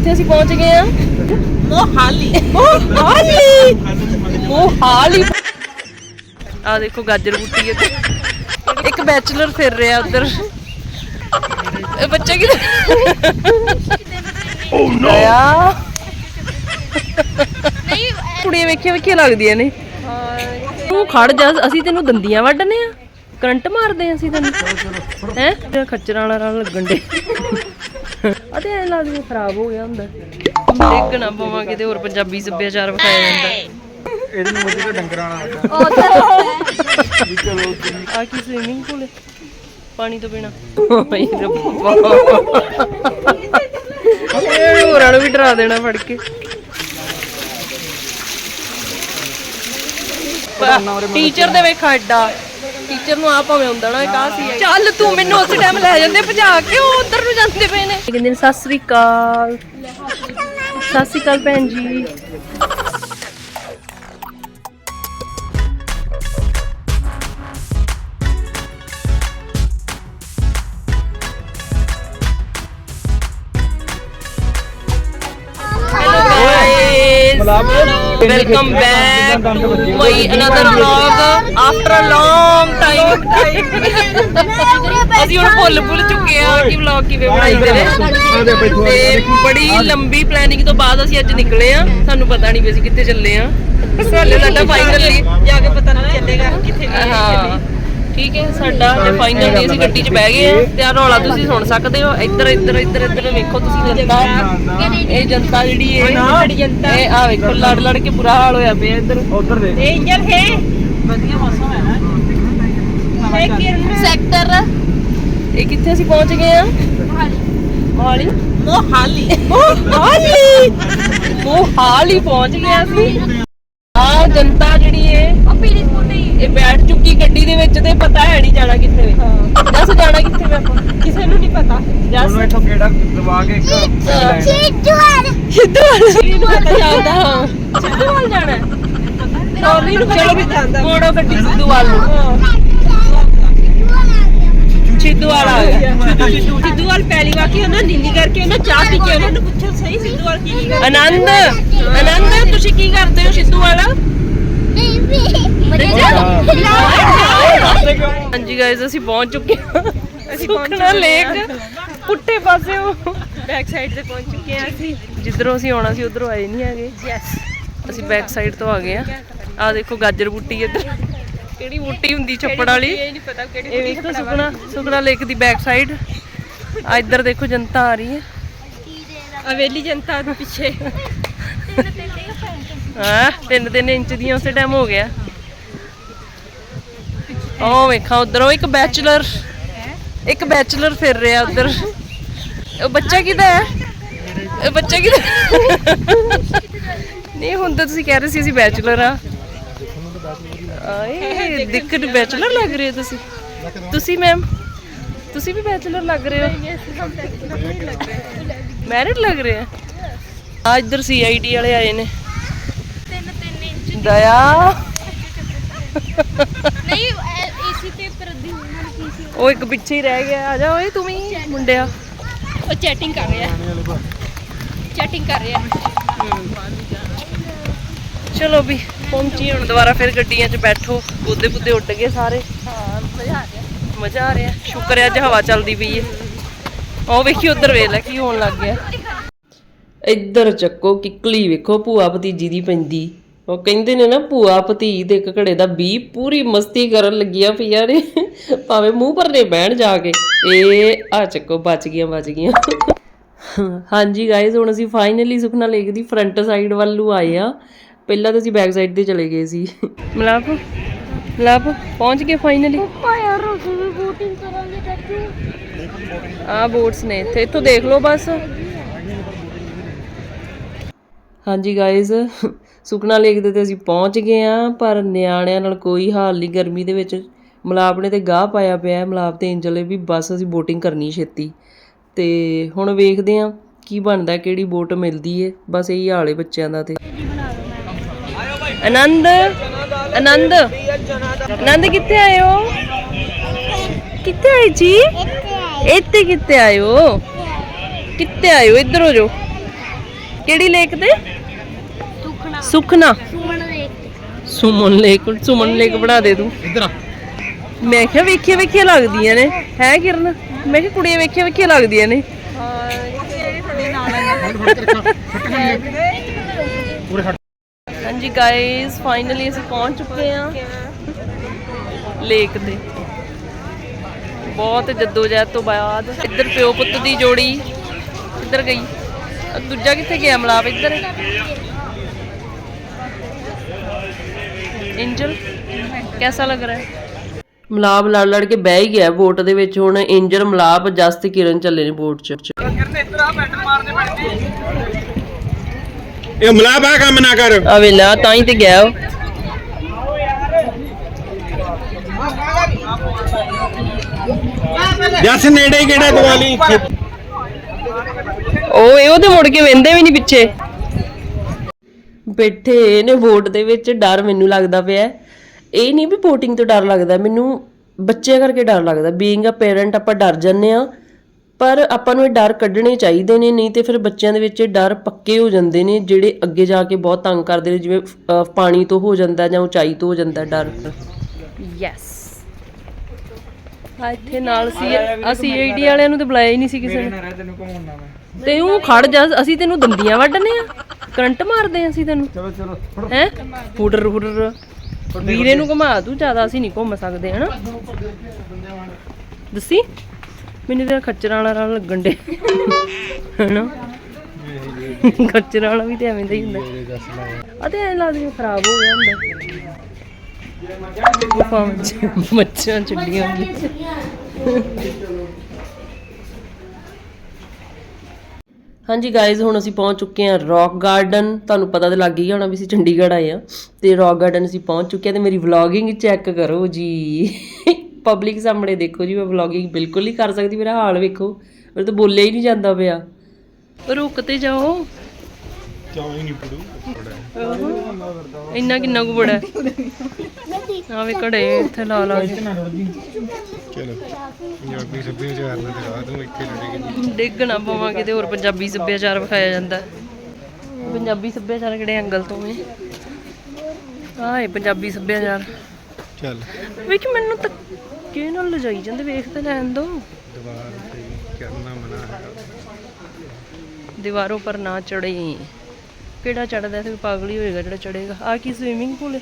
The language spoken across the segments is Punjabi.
ਕਿੱਥੇ ਅਸੀਂ ਪਹੁੰਚ ਗਏ ਆ ਮੋਹਾਲੀ। ਮੋਹਾਲੀ। ਮੋਹਾਲੀ। ਆ ਦੇਖੋ ਗਾਜਰ ਬੂਟੀ ਇੱਥੇ। ਇੱਕ ਬੈਚਲਰ ਫਿਰ ਰਿਹਾ ਉਧਰ। ਇਹ ਬੱਚਾ ਕਿਧਰ ਓ ਨੋ ਨਹੀਂ ਕੁੜੀਆਂ ਵੇਖੀਆਂ ਵੇਖੀਆਂ ਲੱਗਦੀਆਂ ਨੇ। ਤੂੰ ਖੜ ਜਾ ਅਸੀਂ ਤੈਨੂੰ ਦੰਦੀਆਂ ਵੱਢਨੇ ਆ। ਕਰੰਟ ਮਾਰਦੇ ਆ ਅਸੀਂ ਤੈਨੂੰ। ਹੈ? ਖੱਚਰਾਂ ਵਾਲਾ ਨਾਲ ਲੱਗਣ ਦੇ ਅਤੇ ਐ ਲੱਗਦਾ ਖਰਾਬ ਹੋ ਗਿਆ ਹੁੰਦਾ। ਨਾ ਪਵਾਂ ਕਿਤੇ ਹੋਰ ਪੰਜਾਬੀ ਸੱਭਿਆਚਾਰ ਵਿਖਾਇਆ ਜਾਂਦਾ। ਇਹਦੇ ਨੂੰ ਮੁਝੇ ਡੰਗਰਾਂ ਵਾਲਾ ਆ ਕੀ ਸਵਿਮਿੰਗ ਪੂਲ ਹੈ ਪਾਣੀ ਤੋਂ ਬਿਨਾ। ਭਾਈ ਰੱਬਾ ਇਹ ਹੋਰਾਂ ਨੂੰ ਵੀ ਡਰਾ ਦੇਣਾ ਫੜ ਕੇ। ਟੀਚਰ ਦੇ ਵੇਖ ਐਡਾ। ਟੀਚਰ ਨੂੰ ਆ ਭਾਵੇਂ ਹੁੰਦਾ ਨਾ ਕਾ ਸੀ ਚੱਲ ਤੂੰ ਮੈਨੂੰ ਉਸ ਟਾਈਮ ਲੈ ਜਾਂਦੇ ਭਜਾ ਕੇ ਉਹ ਉਧਰ ਨੂੰ ਜਾਂਦੇ ਪਏ ਨੇ। ਇੱਕ ਦਿਨ ਸਤਿ ਸ੍ਰੀ ਅਕਾਲ। ਸਤਿ ਸ੍ਰੀ ਅਕਾਲ ਭੈਣ ਜੀ। Hello guys. Welcome back to my another vlog after a long time. ਅਸੀਂ ਹੁਣ ਭੁੱਲ ਭੁੱਲ ਚੁੱਕੇ ਆ ਕਿ ਵਲੌਗ ਕਿਵੇਂ ਬਣਾਈਦੇ ਨੇ ਤੇ ਬੜੀ ਲੰਬੀ ਪਲੈਨਿੰਗ ਤੋਂ ਬਾਅਦ ਅਸੀਂ ਅੱਜ ਨਿਕਲੇ ਆ ਸਾਨੂੰ ਪਤਾ ਨਹੀਂ ਵੀ ਅਸੀਂ ਕਿੱਥੇ ਚੱਲੇ ਆ ਸਾਲੇ ਸਾਡਾ ਫਾਈਨਲੀ ਜਾ ਕੇ ਪਤਾ ਨਹੀਂ ਚੱਲੇਗਾ ਕਿੱਥੇ ਹਾਂ। ਠੀਕ ਹੈ ਸਾਡਾ ਤੇ ਫਾਈਨਲੀ ਅਸੀਂ ਗੱਡੀ 'ਚ ਬਹਿ ਗਏ ਆ ਤੇ ਆ ਰੌਲਾ ਤੁਸੀਂ ਸੁਣ ਸਕਦੇ ਹੋ। ਇੱਧਰ ਇੱਧਰ ਇੱਧਰ ਇੱਧਰ ਵੇਖੋ ਤੁਸੀਂ ਜਨਤਾ। ਇਹ ਜਨਤਾ ਜਿਹੜੀ ਹੈ ਇਹ ਆ ਵੇਖੋ ਲੜ ਲੜ ਕੇ ਬੁਰਾ ਹਾਲ ਹੋਇਆ ਪਿਆ ਇੱਧਰ। ਉਧਰ ਦੇ ਇਹ ਇੰਜਨ ਹੈ। ਵਧੀਆ ਮੌਸਮ ਹੈ ਨਾ। ਸੈਕਟਰ। ਇਹ ਕਿੱਥੇ ਅਸੀਂ ਪਹੁੰਚ ਗਏ ਆ ਮੋਹਾਲੀ। ਮੋਹਾਲੀ। ਮੋਹਾਲੀ। ਮੋਹਾਲੀ। ਪਹੁੰਚ ਗਏ ਅਸੀਂ। ਆ ਜਨਤਾ ਜਿਹੜੀ ਹੈ ਉਹ ਪੀਲੀ ਸਕੂਟੀ। ਇਹ ਬੈਠ ਚੁੱਕੀ ਗੱਡੀ ਦੇ ਵਿੱਚ ਤੇ ਪਤਾ ਹੈ ਨਹੀਂ ਜਾਣਾ ਕਿੱਥੇ। ਵੇ ਦੱਸ ਜਾਣਾ ਕਿੱਥੇ ਵੇ ਆਪਾਂ ਕਿਸੇ ਨੂੰ ਨਹੀਂ ਪਤਾ। ਉਹਨੂੰ ਇੱਥੋਂ ਗੇੜਾ ਦਵਾ ਕੇ ਇੱਕ ਲੈਣ। ਚੀਚੂਰ ਸਿੱਧੂ ਵਾਲੀ। ਨੂੰ ਪਤਾ ਚੱਲਦਾ ਹਾਂ। ਸਿੱਧੂ ਵਾਲ ਜਾਣਾ। ਹੈ ਟੋਲੀ ਨੂੰ ਚਲੋ ਵੀ ਜਾਂਦਾ ਮੋੜੋ ਗੱਡੀ ਸਿੱਧੂ ਵਾਲ। ਨੂੰ ਸਿੱਧੂ ਵਾਲ ਆ ਗਿਆ। ਸਿੱਧੂਵਾਲ ਪਹਿਲੀ ਵਾਰ ਕਿ ਉਹਨਾਂ ਨੀਲੀ ਕਰਕੇ ਉਹਨਾਂ ਚਾਹ ਪੀ ਕੇ ਉਹਨਾਂ ਨੂੰ ਪੁੱਛੋ ਸਹੀ ਸਿੱਧੂਵਾਲ ਕੀ ਆਨੰਦ ਆਨੰਦ ਤੁਸੀਂ ਕੀ ਕਰਦੇ ਹੋ ਸਿੱਧੂ ਵਾਲਾ? ਹਾਂਜੀ ਗਾਇਜ਼ ਅਸੀਂ ਪਹੁੰਚ ਚੁੱਕੇ ਹਾਂ। ਅਸੀਂ ਪਹੁੰਚਣਾ ਲੇਕ ਪੁੱਟੇ ਪਾਸੇ ਬੈਕ ਸਾਈਡ ਤੇ ਪਹੁੰਚ ਚੁੱਕੇ ਆ ਅਸੀਂ। ਜਿੱਧਰੋਂ ਅਸੀਂ ਆਉਣਾ ਸੀ ਉਧਰੋਂ ਆਏ ਨਹੀਂ ਹੈਗੇ। ਯੈਸ ਅਸੀਂ ਬੈਕ ਸਾਈਡ ਤੋਂ ਆ ਗਏ ਆ ਆ ਦੇਖੋ ਗਾਜਰ ਬੂਟੀ ਇੱਧਰ। ਕਿਹੜੀ ਬੂਟੀ ਹੁੰਦੀ ਛੱਪੜ ਵਾਲੀ? ਇਹ ਨਹੀਂ ਪਤਾ ਕਿਹੜੀ ਸੁਖਣਾ ਸੁਖਣਾ ਲੇਕ ਦੀ ਬੈਕ ਸਾਈਡ ਆ ਇੱਧਰ ਦੇਖੋ ਜਨਤਾ ਆ ਰਹੀ ਹੈ। ਅਵੇਲੀ ਜਨਤਾ ਦੇ ਪਿੱਛੇ। ਹਾਂ? ਤਿੰਨ ਤਿੰਨ ਇੰਚ ਦੀਆਂ ਉਸੇ ਟਾਈਮ ਹੋ ਗਿਆ। ਉਹ ਵੇਖਾਂ, ਉਧਰ ਇੱਕ ਬੈਚਲਰ ਇੱਕ ਬੈਚਲਰ ਫਿਰ ਰਿਹਾ ਉਧਰ। ਉਹ ਬੱਚਾ ਕਿਹਦਾ ਹੈ? ਇਹ ਬੱਚਾ ਕਿਹਦਾ ਨਹੀਂ, ਹੁਣ ਤਾਂ ਤੁਸੀਂ ਕਹਿ ਰਹੇ ਸੀ ਅਸੀਂ ਬੈਚਲਰ ਆ। ਆਏ, ਦਿੱਕਤ ਬੈਚਲਰ ਲੱਗ ਰਹੇ ਹੋ ਤੁਸੀਂ। ਤੁਸੀਂ ਮੈਮ ਤੁਸੀਂ ਵੀ ਬੈਚਲਰ ਲੱਗ ਰਹੇ ਹੋ? ਮੈਰਿਡ ਲੱਗ ਰਹੇ। ਆ ਆ ਇੱਧਰ ਸੀਆਈਡੀ ਵਾਲੇ ਆਏ ਨੇ। ਦਇਆ ਨਹੀਂ ਏਸੀ ਤੇ ਪ੍ਰਦੀ ਉਹਨਾਂ ਨੇ ਕੀ ਸੀ। ਉਹ ਇੱਕ ਪਿੱਛੇ ਹੀ ਰਹਿ ਗਿਆ। ਆ ਜਾ ਓਏ ਤੂੰ ਵੀ ਮੁੰਡਿਆ। ਉਹ ਚੈਟਿੰਗ ਕਰ ਰਿਹਾ। ਚੈਟਿੰਗ ਕਰ ਰਿਹਾ। ਚਲੋ ਵੀ ਪਹੁੰਚੀ ਹੁਣ ਦੁਬਾਰਾ ਫਿਰ ਗੱਡੀਆਂ 'ਚ ਬੈਠੋ। ਬੁੱਧੇ ਬੁੱਧੇ ਉੱਡ ਗਏ ਸਾਰੇ। ਹਾਂ ਮਜ਼ਾ ਆ ਗਿਆ ਮਜ਼ਾ ਆ ਰਿਹਾ। ਸ਼ੁਕਰ ਹੈ ਅੱਜ ਹਵਾ ਚੱਲਦੀ ਪਈ ਹੈ ਉਹ ਵੇਖੀ ਉਧਰ ਵੇਖ ਲੈ ਕੀ ਹੋਣ ਲੱਗ ਗਿਆ। ਇੱਧਰ ਚੱਕੋ ਕਿੱਕਲੀ ਵੇਖੋ ਭੂਆ ਭਤੀਜੀ ਦੀ ਪੈਂਦੀ। ਉਹ ਕਹਿੰਦੇ ਨੇ ਨਾ ਭੂਆ ਭਤੀ ਦੇ ਇੱਕ ਘੜੇ ਦਾ ਬੀ ਪੂਰੀ ਮਸਤੀ ਕਰਨ ਲੱਗੀਆਂ ਪਈਆਂ ਨੇ। ਭਾਵੇਂ ਮੂੰਹ ਭਰਨੇ ਬਹਿਣ ਜਾ ਕੇ। ਇਹ ਆ ਚੱਕੋ ਬਚ ਗਈਆਂ ਬਚ ਗਈਆਂ। ਹਾਂਜੀ ਗਾਇਜ਼ ਹੁਣ ਅਸੀਂ ਫਾਈਨਲੀ ਸੁਖਨਾ ਲੇਕ ਦੀ ਫਰੰਟ ਸਾਈਡ ਵੱਲ ਨੂੰ ਆਏ ਆ ਪਹਿਲਾਂ ਤਾਂ ਅਸੀਂ ਬੈਕ ਸਾਈਡ ਤੇ ਚਲੇ ਗਏ ਸੀ। ਮਲਾਪ ਮਲਾਪ ਪਹੁੰਚ ਗਏ ਫਾਈਨਲੀ ਪਾ ਯਾਰ ਅਸੀਂ ਵੀ ਬੂਟਿੰਗ ਕਰਾਂਗੇ ਚਾਚੂ। ਆ ਬੋਟਸ ਨੇ ਇੱਥੇ ਇੱਥੋਂ ਦੇਖ ਲਓ ਬਸ। ਹਾਂਜੀ ਗਾਇਜ਼ ਸੁਖਨਾ ਲੇਕ ਦੇ ਤੇ ਅਸੀਂ ਪਹੁੰਚ ਗਏ ਆ ਪਰ ਨਿਆਣਿਆਂ ਨਾਲ ਕੋਈ ਹਾਲ ਨਹੀਂ। ਗਰਮੀ ਦੇ ਵਿੱਚ ਮਲਾਪ ਨੇ ਤੇ ਗਾਹ ਪਾਇਆ ਪਿਆ ਮਲਾਪ ਤੇ ਐਂਜਲ ਨੇ ਵੀ ਬਸ ਅਸੀਂ ਬੋਟਿੰਗ ਕਰਨੀ ਛੇਤੀ। ਤੇ ਹੁਣ ਵੇਖਦੇ ਆ ਕੀ ਬਣਦਾ, ਕਿਹੜੀ ਬੋਟ ਮਿਲਦੀ ਏ। ਬਸ ਇਹੀ ਹਾਲ ਬੱਚਿਆਂ ਦਾ ਤੇ। ਆਨੰਦ ਆਨੰਦ ਆਨੰਦ ਕਿੱਥੇ ਆਏ ਹੋ? ਕਿੱਥੇ ਆਏ ਜੀ? ਇੱਥੇ ਕਿੱਥੇ ਆਏ ਹੋ? ਕਿੱਥੇ ਆਏ ਹੋ? ਇੱਧਰ ਹੋ ਜਾਓ। ਕਿਹੜੀ ਲੇਕ ਤੇ? ਸੁਖਨਾ। ਸੁਮਨ ਲੇਕ। ਸੁਮਨ ਲੇਕ ਬਣਾ ਦੇ ਤੂੰ। ਇੱਧਰ ਆ। ਮੈਂ ਕਿਹਾ ਵੇਖੀਆਂ ਵੇਖੀਆਂ ਲੱਗਦੀਆਂ ਨੇ। ਹੈ ਕਿਰਨ? ਮੈਂ ਕਿਹਾ ਕੁੜੀਆਂ ਵੇਖੀਆਂ ਵੇਖੀਆਂ ਲੱਗਦੀਆਂ ਨੇ। ਹਾਂਜੀ ਗਾਇਸ ਫਾਈਨਲੀ ਅਸੀਂ ਪਹੁੰਚ ਚੁੱਕੇ ਹਾਂ। ਲੇਕ ਤੇ। ਬਹੁਤ ਜਦੋਜਹਿਦ ਤੋਂ ਬਾਅਦ ਇੱਧਰ ਪਿਓ ਪੁੱਤ ਦੀ ਜੋੜੀ ਇੱਧਰ ਗਈ। ਦੂਜਾ ਕਿੱਥੇ ਗਿਆ ਮਲਾਪ ਇੱਧਰ? ਇੰਜਲ ਕੈਸਾ ਲੱਗ ਰਿਹਾ ਹੈ ਮਲਾਪ ਲੜ ਲੜ ਕੇ ਬਹਿ ਹੀ ਗਿਆ ਬੋਟ ਦੇ ਵਿੱਚ। ਹੁਣ ਇੰਜਲ ਮਲਾਪ ਜਸ ਤੇ ਕਿਰਨ ਚੱਲੇ ਨੇ ਬੋਟ 'ਚ। ਇਹ ਮਲਾਬ ਆ ਕੰਮ ਨਾ ਕਰ। ਆ ਵੇਲਾ ਤਾਂ ਹੀ ਤੇ ਗਿਆ ਉਹ। ਜੱਸ ਨੇੜੇ ਕਿਹੜਾ ਦਿਵਾਲੀ ਉਹ ਇਹ ਉਹਦੇ ਮੁੜ ਕੇ ਵੇਂਦੇ ਵੀ ਨਹੀਂ ਪਿੱਛੇ। ਬੈਠੇ ਨੇ ਵੋਟ ਦੇ ਵਿੱਚ ਡਰ ਮੈਨੂੰ ਲੱਗਦਾ ਪਿਆ। ਇਹ ਨਹੀਂ ਵੀ VOTING ਤੋਂ ਡਰ ਲੱਗਦਾ ਮੈਨੂੰ ਬੱਚਿਆਂ ਕਰਕੇ ਡਰ ਲੱਗਦਾ। ਬੀਇੰਗ ਅ ਪੇਰੈਂਟ ਆਪਾਂ ਡਰ ਜੰਨੇ ਆ ਪਰ ਆਪਾਂ ਨੂੰ ਇਹ ਡਰ ਕੱਢਣੇ ਚਾਹੀਦੇ ਨੇ ਨਹੀਂ ਤੇ ਫਿਰ ਬੱਚਿਆਂ ਦੇ ਵਿੱਚ ਇਹ ਡਰ ਪੱਕੇ ਹੋ ਜਾਂਦੇ ਨੇ ਜਿਹੜੇ ਅੱਗੇ ਜਾ ਕੇ ਬਹੁਤ ਤੰਗ ਕਰਦੇ ਨੇ ਜਿਵੇਂ ਪਾਣੀ ਤੋਂ ਹੋ ਜਾਂਦਾ ਜਾਂ ਉਚਾਈ ਤੋਂ ਹੋ ਜਾਂਦਾ ਡਰ। ਯੈਸ ਇੱਥੇ ਨਾਲ ਸੀ ਅਸੀਂ ਏਡੀ ਵਾਲਿਆਂ ਨੂੰ ਤੇ ਬੁਲਾਇਆ ਹੀ ਨਹੀਂ ਸੀ ਕਿਸੇ ਨੇ। ਤੈਨੂੰ ਘੁਮਾਉਣਾ ਮੈਂ ਤੇ ਉਹ ਖੜ ਜਾ ਅਸੀਂ ਤੈਨੂੰ ਦੰਦੀਆਂ ਵੱਢਨੇ ਆ। ਕਰੰਟ ਮਾਰਦੇ ਆ ਅਸੀਂ ਤੈਨੂੰ। ਚਲੋ ਚਲੋ ਹੈ? ਫੁੱਡਰ ਫੁੱਡਰ। ਵੀਰੇ ਨੂੰ ਘੁਮਾ ਤੂੰ ਜ਼ਿਆਦਾ ਅਸੀਂ ਨਹੀਂ ਘੁੰਮ ਸਕਦੇ ਹਨਾ? ਦੱਸੀ? ਮੈਨੂੰ ਤੇਰਾ ਖੱਚਰਾਂ ਵਾਲਾ ਰੰਗ ਲੱਗਣ ਦੇ ਹਨਾ? ਖੱਚਰਾਂ ਵਾਲਾ ਵੀ ਤੇ ਐਵੇਂ ਦਾ ਹੀ ਹੁੰਦਾ। ਆ ਤੇ ਐਂ ਲੱਗਦਾ ਖਰਾਬ ਹੋ ਗਿਆ ਹੁੰਦਾ। ਗੁਫਾ ਵਿੱਚ ਮੱਛਾਂ ਚੱਲੀਆਂ ਹੁੰਦੀਆਂ। ਹਾਂਜੀ ਗਾਇਜ਼ ਹੁਣ ਅਸੀਂ ਪਹੁੰਚ ਚੁੱਕੇ ਹਾਂ ਰੌਕ ਗਾਰਡਨ। ਤੁਹਾਨੂੰ ਪਤਾ ਤਾਂ ਲੱਗ ਹੀ ਹੋਣਾ ਵੀ ਅਸੀਂ ਚੰਡੀਗੜ੍ਹ ਆਏ ਆ ਤੇ ਰੌਕ ਗਾਰਡਨ ਅਸੀਂ ਪਹੁੰਚ ਚੁੱਕੇ ਹਾਂ ਤੇ ਮੇਰੀ ਵਲੌਗਿੰਗ ਚੈੱਕ ਕਰੋ ਜੀ। ਪਬਲਿਕ ਸਾਹਮਣੇ ਦੇਖੋ ਜੀ, ਮੈਂ ਵਲੌਗਿੰਗ ਬਿਲਕੁਲ ਨਹੀਂ ਕਰ ਸਕਦੀ, ਮੇਰਾ ਹਾਲ ਵੇਖੋ। ਮੇਰੇ ਤਾਂ ਬੋਲਿਆ ਹੀ ਨਹੀਂ ਜਾਂਦਾ ਪਿਆ। ਰੁਕ ਤੇ ਜਾਓ। ਇੰਨਾ ਕਿੰਨਾ ਕੁ ਬੜਾ ਆ ਵੇ ਘੜੇ ਇੱਥੇ ਲਾ ਲਾ ਕੇ। ਚਲੋ ਪੰਜਾਬੀ ਸੱਭਿਆਚਾਰ ਨਾਲ ਦਿਖਾ ਦੂੰ ਇੱਥੇ ਲੜੇਗੀ ਡਿੱਗ ਨਾ ਪਵਾਂ ਕਿਤੇ ਹੋਰ ਪੰਜਾਬੀ ਸੱਭਿਆਚਾਰ ਵਿਖਾਇਆ ਜਾਂਦਾ ਪੰਜਾਬੀ ਸੱਭਿਆਚਾਰ ਕਿਹੜੇ ਐਂਗਲ ਤੋਂ ਹੈ? ਇਹ ਪੰਜਾਬੀ ਸੱਭਿਆਚਾਰ। ਚੱਲ। ਵੇਖ ਮੈਨੂੰ ਤਾਂ ਕਿਹ ਨਾਲ ਲਜਾਈ ਜਾਂਦੇ ਵੇਖ ਤੇ ਲੈਣ ਦੋ। ਦੀਵਾਰ ਤੇ ਕਰਨਾ ਮਨਾ ਹੈ। ਦੀਵਾਰੋਂ ਪਰ ਨਾ ਚੜੇ ਕਿਹੜਾ ਚੜਦਾ ਤੇ ਪਾਗਲ ਹੀ ਹੋਏਗਾ ਜਿਹੜਾ ਚੜੇਗਾ ਆ ਕੀ ਸਵਿਮਿੰਗ ਪੂਲ ਹੈ?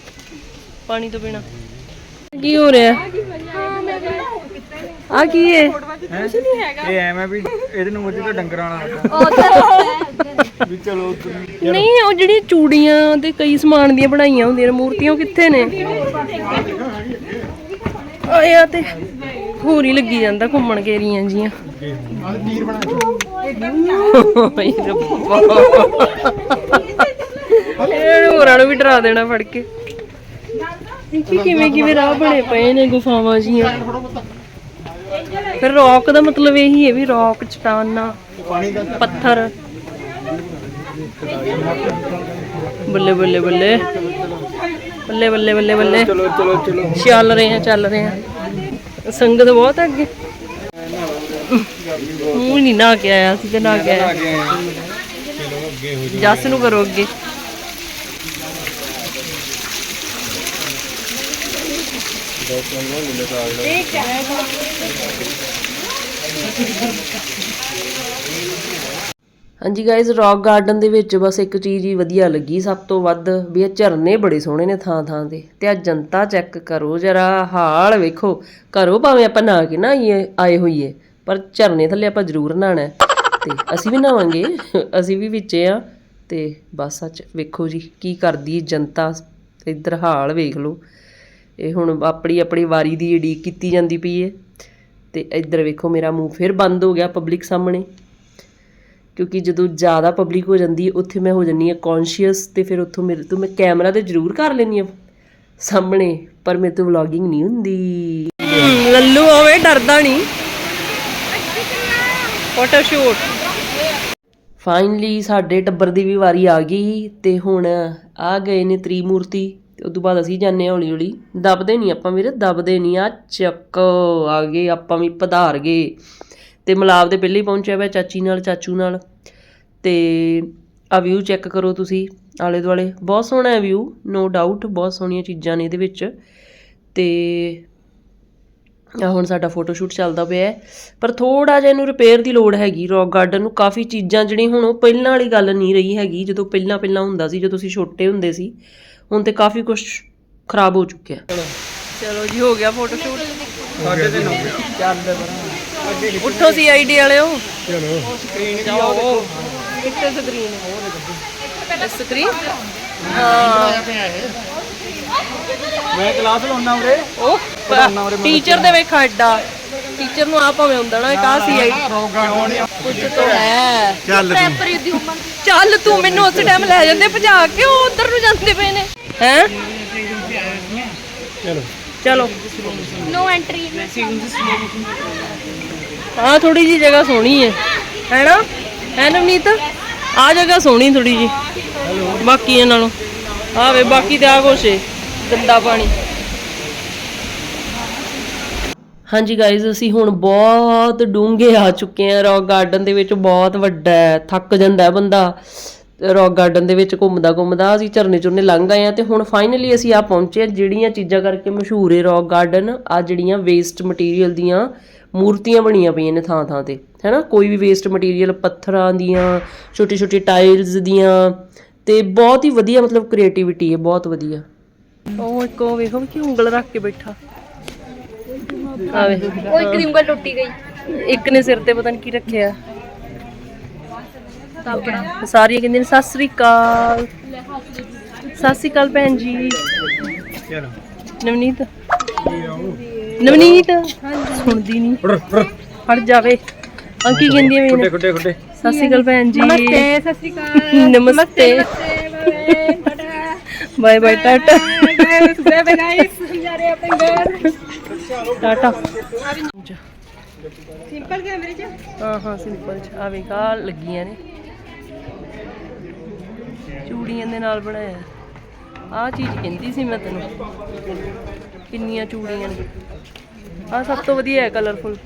ਪਾਣੀ ਤੋਂ ਬਿਨਾ। ਕੀ ਹੋ ਰਿਹਾ? ਆ ਕੀ ਹੈ? ਇਹ ਐਵੇਂ ਵੀ ਇਹਦੇ ਨੂੰ ਮੁੱਝੇ ਤੋਂ ਡੰਗਰਾਂ ਵਾਲਾ ਵੀ ਚਲੋ ਉੱਧਰ ਨਹੀਂ ਉਹ ਜਿਹੜੀਆਂ ਚੂੜੀਆਂ ਤੇ ਕਈ ਸਮਾਨ ਦੀਆਂ ਬਣਾਈਆਂ ਹੁੰਦੀਆਂ ਨੇ ਮੂਰਤੀਆਂ ਉਹ ਕਿੱਥੇ ਨੇ? ਆਇਆ ਤੇ। ਹੋਰ ਹੀ ਲੱਗੀ ਜਾਂਦਾ ਘੁੰਮਣ ਘੇਰੀਆਂ ਜੀਆਂ। ਓਏ ਰੱਬਾ ਇਹ ਹੋਰਾਂ ਨੂੰ ਵੀ ਡਰਾ ਦੇਣਾ ਫੜ ਕੇ। ਇਹ ਕਿਵੇਂ ਕਿਵੇਂ ਰਾਹ ਬਣੇ ਪਏ ਨੇ ਗੁਫਾਵਾਂ ਜੀਆਂ। ਫਿਰ ਰੌਕ ਦਾ ਮਤਲਬ ਇਹੀ ਹੈ ਵੀ ਰੌਕ, ਚਟਾਨਾ, ਪੱਥਰ। ਬੱਲੇ ਬੱਲੇ ਬੱਲੇ। ਬੱਲੇ ਬੱਲੇ ਬੱਲੇ ਬੱਲੇ। ਚਲੋ ਚਲੋ ਚਲੋ ਚੱਲ ਰਹੇ ਆ, ਚੱਲ ਰਹੇ ਆ। ਸੰਗਤ ਬਹੁਤ ਅੱਗੇ। ਮੂੰਹ ਨਹੀਂ ਨਾ ਕੇ ਆਇਆ ਸੀ ਤੇ ਨਾ ਕੇ ਆਇਆ ਜੱਸ ਨੂੰ ਕਰੋ ਅੱਗੇ। ਹਾਂਜੀ ਗਾਇਜ਼ ਰੌਕ ਗਾਰਡਨ ਦੇ ਵਿੱਚ ਬਸ ਇੱਕ ਚੀਜ਼ ਹੀ ਵਧੀਆ ਲੱਗੀ, ਸਭ ਤੋਂ ਵੱਧ ਵੀ ਇਹ ਝਰਨੇ ਬੜੇ ਸੋਹਣੇ ਨੇ ਥਾਂ ਥਾਂ ਤੇ। ਤੇ ਆ ਜਨਤਾ ਚੈੱਕ ਕਰੋ, ਜਰਾ ਹਾਲ ਵੇਖੋ। ਘਰੋਂ ਭਾਵੇਂ ਆਪਾਂ ਨਾ ਕੇ ਨਾ ਆਈਏ, ਆਏ ਹੋਈਏ, ਪਰ ਝਰਨੇ ਥੱਲੇ ਆਪਾਂ ਜ਼ਰੂਰ ਨਹਾਣਾ ਹੈ। ਤੇ ਅਸੀਂ ਵੀ ਨਹਾਵਾਂਗੇ, ਅਸੀਂ ਵੀ ਵਿੱਚੇ ਆ ਤੇ ਬਸ ਸੱਚ ਵੇਖੋ ਜੀ, ਕੀ ਕਰਦੀ ਜਨਤਾ, ਇੱਧਰ ਹਾਲ ਵੇਖ ਲਓ। ਇਹ ਹੁਣ ਆਪਣੀ ਆਪਣੀ ਵਾਰੀ ਦੀ ਉਡੀਕ ਕੀਤੀ ਜਾਂਦੀ ਪਈ ਹੈ। ਤੇ ਇੱਧਰ ਵੇਖੋ, ਮੇਰਾ ਮੂੰਹ ਫਿਰ ਬੰਦ ਹੋ ਗਿਆ ਪਬਲਿਕ ਸਾਹਮਣੇ। ਕਿਉਂਕਿ ਜਦੋਂ ਜ਼ਿਆਦਾ ਪਬਲਿਕ ਹੋ ਜਾਂਦੀ ਹੈ ਉੱਥੇ ਮੈਂ ਹੋ ਜੰਨੀ ਆ ਕੌਨਸ਼ੀਅਸ ਤੇ ਫਿਰ ਉੱਥੋਂ ਮੇਰੇ ਤੋਂ ਮੈਂ ਕੈਮਰਾ ਤੇ ਜ਼ਰੂਰ ਕਰ ਲੈਣੀ ਆ ਸਾਹਮਣੇ ਪਰ ਮੇਰੇ ਤੋਂ ਵਲੌਗਿੰਗ ਨਹੀਂ ਹੁੰਦੀ। ਲੱਲੂ ਹੋਵੇ ਡਰਦਾ ਨਹੀਂ। ਫੋਟੋ ਸ਼ੂਟ ਫਾਈਨਲੀ ਸਾਡੇ ਟੱਬਰ ਦੀ ਵੀ ਵਾਰੀ ਆ ਗਈ ਤੇ ਹੁਣ ਆ ਗਏ ਨੇ ਤ੍ਰਿਮੂਰਤੀ ਤੇ ਉਸ ਤੋਂ ਬਾਅਦ ਅਸੀਂ ਜਾਂਦੇ ਹਾਂ ਹੌਲੀ ਹੌਲੀ ਦਬਦੇ ਨਹੀਂ ਆਪਾਂ ਵੀਰੇ ਦਬਦੇ ਨਹੀਂ। ਆ ਚੱਕ ਆ ਗਏ ਆਪਾਂ ਵੀ ਪਧਾਰ ਗਏ। ਤੇ ਮਲਾਬ ਦੇ ਪਹਿਲੇ ਹੀ ਪਹੁੰਚਿਆ ਹੋਇਆ ਚਾਚੀ ਨਾਲ ਚਾਚੂ ਨਾਲ। ਤੇ ਆ ਵਿਊ ਚੈੱਕ ਕਰੋ ਤੁਸੀਂ ਆਲੇ ਦੁਆਲੇ। ਬਹੁਤ ਸੋਹਣਾ ਹੈ ਵਿਊ ਨੋ ਡਾਊਟ ਬਹੁਤ ਸੋਹਣੀਆਂ ਚੀਜ਼ਾਂ ਨੇ ਇਹਦੇ ਵਿੱਚ। ਤੇ ਆ ਹੁਣ ਸਾਡਾ ਫੋਟੋ ਸ਼ੂਟ ਚੱਲਦਾ ਪਿਆ ਹੈ। ਪਰ ਥੋੜਾ ਜਿਹਾ ਇਹਨੂੰ ਰਿਪੇਅਰ ਦੀ ਲੋੜ ਹੈਗੀ ਰੌਕ ਗਾਰਡਨ ਨੂੰ ਕਾਫੀ ਚੀਜ਼ਾਂ ਜਿਹੜੀਆਂ ਹੁਣ ਉਹ ਪਹਿਲਾਂ ਵਾਲੀ ਗੱਲ ਨਹੀਂ ਰਹੀ ਹੈਗੀ ਜਦੋਂ ਪਹਿਲਾਂ ਪਹਿਲਾਂ ਹੁੰਦਾ ਸੀ ਜਦੋਂ ਅਸੀਂ ਛੋਟੇ ਹੁੰਦੇ ਸੀ ਹੁਣ ਤੇ ਕਾਫੀ ਕੁਝ ਖਰਾਬ ਹੋ ਚੁੱਕਿਆ। ਚਲੋ ਜੀ ਹੋ ਗਿਆ ਫੋਟੋ ਸ਼ੂਟ ਸਾਡੇ ਤੇ ਚੱਲ ਅੱਗੇ ਉੱਠੋ ਸੀ ਆਈਡੀ ਵਾਲਿਓ। ਚਲੋ। ਜਾਓ ਕਿੱਥੇ ਸਕਰੀਨ ਹੈ ਸਕਰੀਨ ਹਾਂ। ਮੈਂ ਕਲਾਸ ਲਾਉਣਾ ਉਰੇ। ਉਹ ਟੀਚਰ ਦੇ ਵੇਖ ਐਡਾ। ਟੀਚਰ ਨੂੰ ਆ ਭਾਵੇਂ ਹੁੰਦਾ ਨਾ ਇੱਕ ਆ ਸੀ ਆਈ। ਕੁਝ ਤਾਂ ਹੈ। ਚੱਲ ਚੱਲ ਤੂੰ ਮੈਨੂੰ ਉਸ ਟਾਈਮ ਲੈ ਜਾਂਦੇ ਭਜਾ ਕੇ ਉਹ ਉਧਰ ਨੂੰ ਜਾਂਦੇ ਪਏ ਨੇ। ਹੈ? ਚਲੋ। ਚਲੋ। ਨੋ ਐਂਟਰੀ ਹਾਂ ਥੋੜੀ ਜੀ ਜਗ੍ਹਾ ਸੋਹਣੀ ਹੈ। ਹੈ ਹੈ ਨਵਨੀਤ? ਆ ਜਗ੍ਹਾ ਸੋਹਣੀ ਥੋੜੀ ਜੀ ਬਾਕੀਆਂ ਨਾਲੋਂ ਆ ਵੇ, ਬਾਕੀ ਤੇ ਆ ਕੁਛ ਗੰਦਾ ਪਾਣੀ। ਹਾਂਜੀ ਗਾਇਜ਼ ਅਸੀਂ ਹੁਣ ਬਹੁਤ ਡੂੰਘੇ ਆ ਚੁੱਕੇ ਆ। ਰੌਕ ਗਾਰਡਨ ਦੇ ਵਿੱਚ ਬਹੁਤ ਵੱਡਾ ਹੈ। ਥੱਕ ਜਾਂਦਾ ਹੈ ਬੰਦਾ। ਰੌਕ ਗਾਰਡਨ ਦੇ ਵਿੱਚ ਘੁੰਮਦਾ ਘੁੰਮਦਾ ਅਸੀਂ ਝਰਨੇ ਚੁਰਨੇ ਲੰਘ ਆਏ ਆ ਤੇ ਹੁਣ ਫਾਈਨਲੀ ਅਸੀਂ ਆ ਪਹੁੰਚੇ ਹਾਂ ਜਿਹੜੀਆਂ ਚੀਜ਼ਾਂ ਕਰਕੇ ਮਸ਼ਹੂਰ ਹੈ ਰੌਕ ਗਾਰਡਨ ਆ ਜਿਹੜੀਆਂ ਵੇਸਟ ਮਟੀਰੀਅਲ ਦੀਆਂ ਮੂਰਤੀਆਂ ਬਣੀਆਂ ਪਈਆਂ ਨੇ ਥਾਂ ਥਾਂ ਤੇ ਹੈਨਾ? ਕੋਈ ਵੀ ਵੇਸਟ ਮਟੀਰੀਅਲ ਪੱਥਰਾਂ ਦੀਆਂ ਛੋਟੀ ਛੋਟੀ ਟਾਈਲਸ ਦੀਆਂ ਤੇ ਬਹੁਤ ਹੀ ਵਧੀਆ ਮਤਲਬ ਕ੍ਰੀਏਟੀਵਿਟੀ ਹੈ ਬਹੁਤ ਵਧੀਆ। ਉਹ ਇੱਕ ਉਹ ਵੇਖੋ ਕਿ ਉਂਗਲ ਰੱਖ ਕੇ ਬੈਠਾ। ਆਵੇ ਉਹ ਇੱਕ ਦੀ ਉਂਗਲ ਟੁੱਟੀ ਗਈ। ਇੱਕ ਨੇ ਸਿਰ ਤੇ ਪਤਾ ਨਹੀਂ ਕੀ ਰੱਖਿਆ। ਸਾਰੀਆਂ ਕਹਿੰਦੇ ਨੇ ਸਤਿ ਸ੍ਰੀ ਅਕਾਲ। ਸਤਿ ਸ੍ਰੀ ਅਕਾਲ ਭੈਣ ਜੀ। ਚਲੋ ਨਵਨੀਤ? ਨਵਨੀਤ? ਸੁਣਦੀ ਨਹੀਂ ਹਟ ਜਾਵੇ ਅੰਕੀ ਕਹਿੰਦੀ ਹੈ ਖੁੱਡੇ ਮੈਨੂੰ? ਖੁੱਡੇ ਖੁੱਡੇ ਸਤਿ ਸ੍ਰੀ ਅਕਾਲ ਭੈਣ ਜੀ। ਨਮਸਤੇ ਸਤਿ ਸ਼੍ਰੀ ਅਕਾਲ। ਨਮਸਤੇ। Bye bye tata. Very nice ਜਾ ਰਹੇ ਆਪਣੇ ਘਰ ਟਾਟਾ। ਸਿੰਪਲ ਕੈਮਰੇ 'ਚ? ਹਾਂ ਹਾਂ ਸਿੰਪਲ ਚ। ਆ ਵੇਖ ਆਹ ਲੱਗੀਆਂ ਨੇ। ਚੂੜੀਆਂ ਦੇ ਨਾਲ ਬਣਾਇਆ। ਆ ਚੀਜ਼ ਕਹਿੰਦੀ ਸੀ ਮੈਂ ਤੈਨੂੰ। ਕਿੰਨੀਆਂ ਚੂੜੀਆਂ ਨੇ। ਆ ਸਭ ਤੋਂ ਵਧੀਆ ਹੈ ਕਲਰਫੁਲ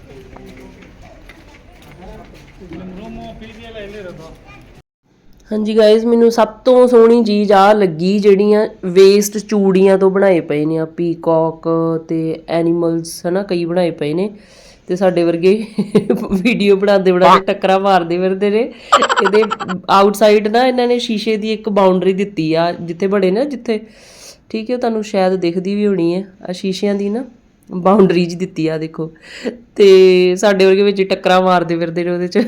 ਹਾਂਜੀ ਗਾਇਜ਼ ਮੈਨੂੰ ਸਭ ਤੋਂ ਸੋਹਣੀ ਚੀਜ਼ ਆ ਲੱਗੀ ਜਿਹੜੀਆਂ ਵੇਸਟ ਚੂੜੀਆਂ ਤੋਂ ਬਣਾਏ ਪਏ ਨੇ। ਆ ਪੀਕੌਕ ਤੇ ਐਨੀਮਲਸ ਹਨਾ, ਕਈ ਬਣਾਏ ਪਏ ਨੇ। ਤੇ ਸਾਡੇ ਵਰਗੇ ਵੀਡੀਓ ਬਣਾਉਂਦੇ ਬਣਾਉਂਦੇ ਟੱਕਰਾਂ ਮਾਰਦੇ ਫਿਰਦੇ ਨੇ। ਇਹਦੇ ਆਊਟਸਾਈਡ ਨਾ ਇਹਨਾਂ ਨੇ ਸ਼ੀਸ਼ੇ ਦੀ ਇੱਕ ਬਾਉਂਡਰੀ ਦਿੱਤੀ ਆ ਜਿੱਥੇ ਬੜੇ ਨਾ ਜਿੱਥੇ। ਠੀਕ ਹੈ ਤੁਹਾਨੂੰ ਸ਼ਾਇਦ ਦਿਖਦੀ ਵੀ ਹੋਣੀ ਹੈ। ਆ ਸ਼ੀਸ਼ਿਆਂ ਦੀ ਨਾ ਬਾਉਂਡਰੀ ਜੀ ਦਿੱਤੀ ਆ ਦੇਖੋ। ਤੇ ਸਾਡੇ ਵਰਗੇ ਵਿੱਚ ਟੱਕਰਾਂ ਮਾਰਦੇ ਫਿਰਦੇ ਨੇ ਉਹਦੇ ਚ।